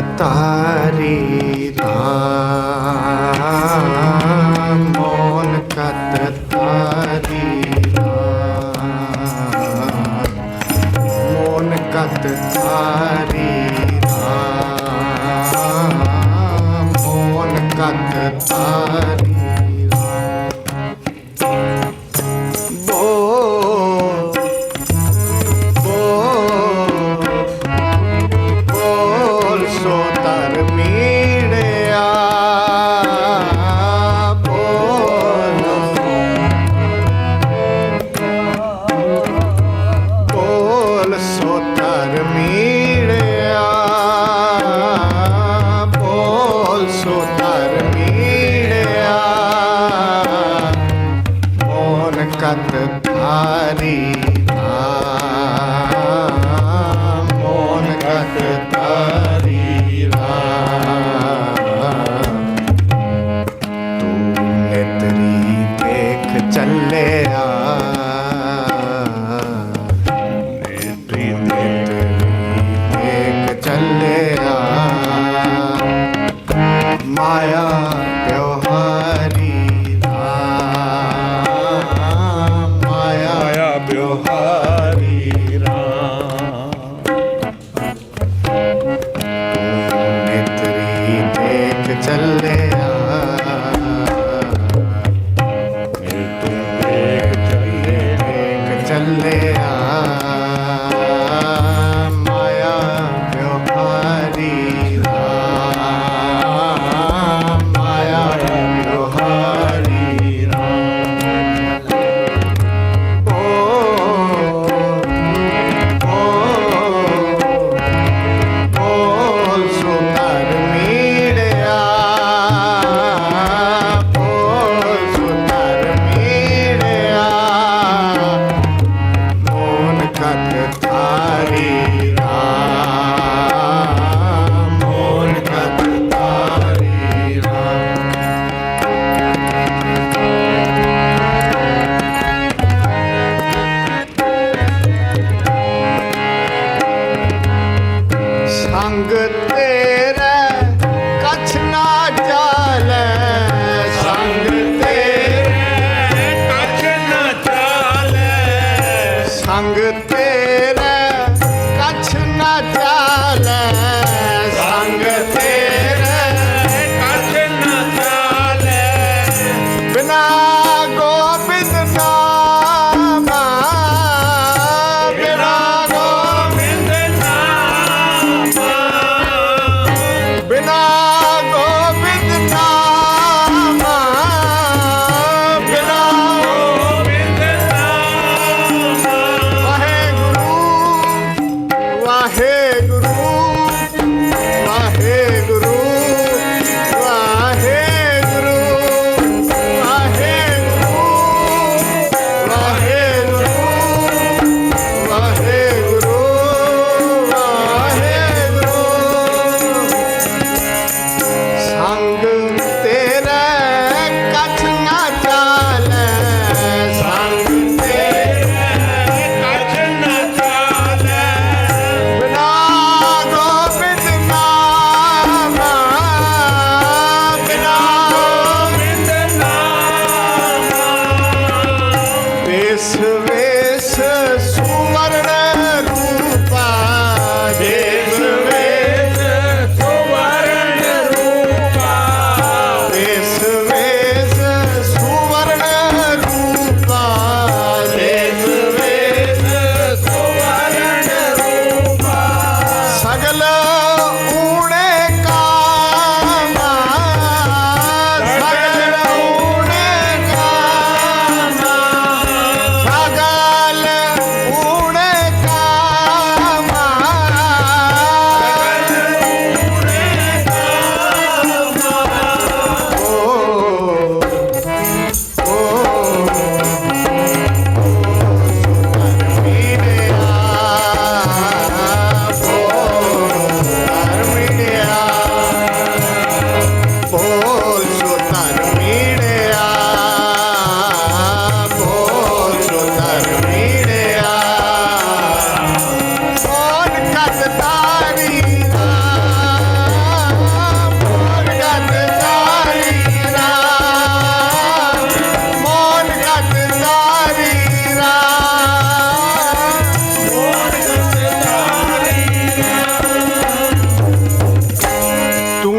तारी கத்தத்தாரே good.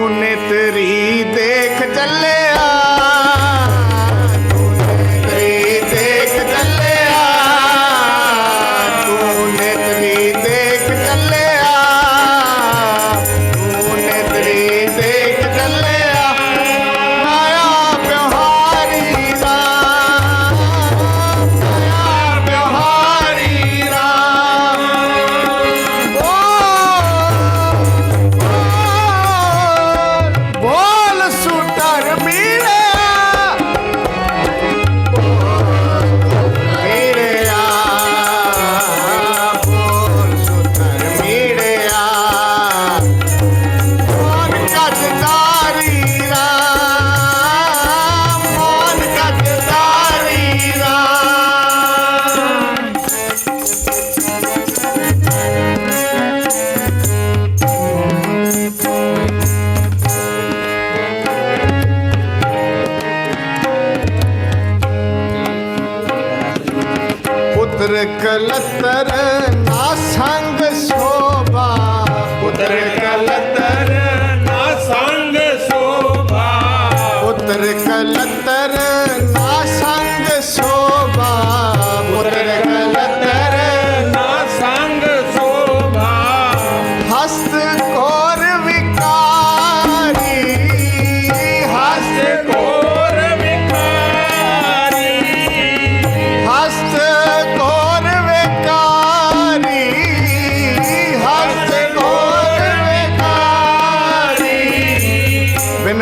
ਨਿਤਰੀ ਦੇਖ ਚੱਲਿਆ।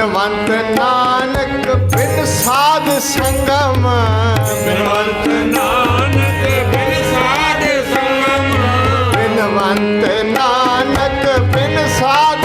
ਬਿਨਵੰਤ ਨਾਨਕ ਬਿਨ ਸਾਧ ਸੰਗਮ। ਬਿਨਵੰਤ ਨਾਨਕ ਬਿਨ ਸਾਧ ਸੰਗਮ। ਬਿਨਵੰਤ ਨਾਨਕ ਬਿਨ ਸਾਧ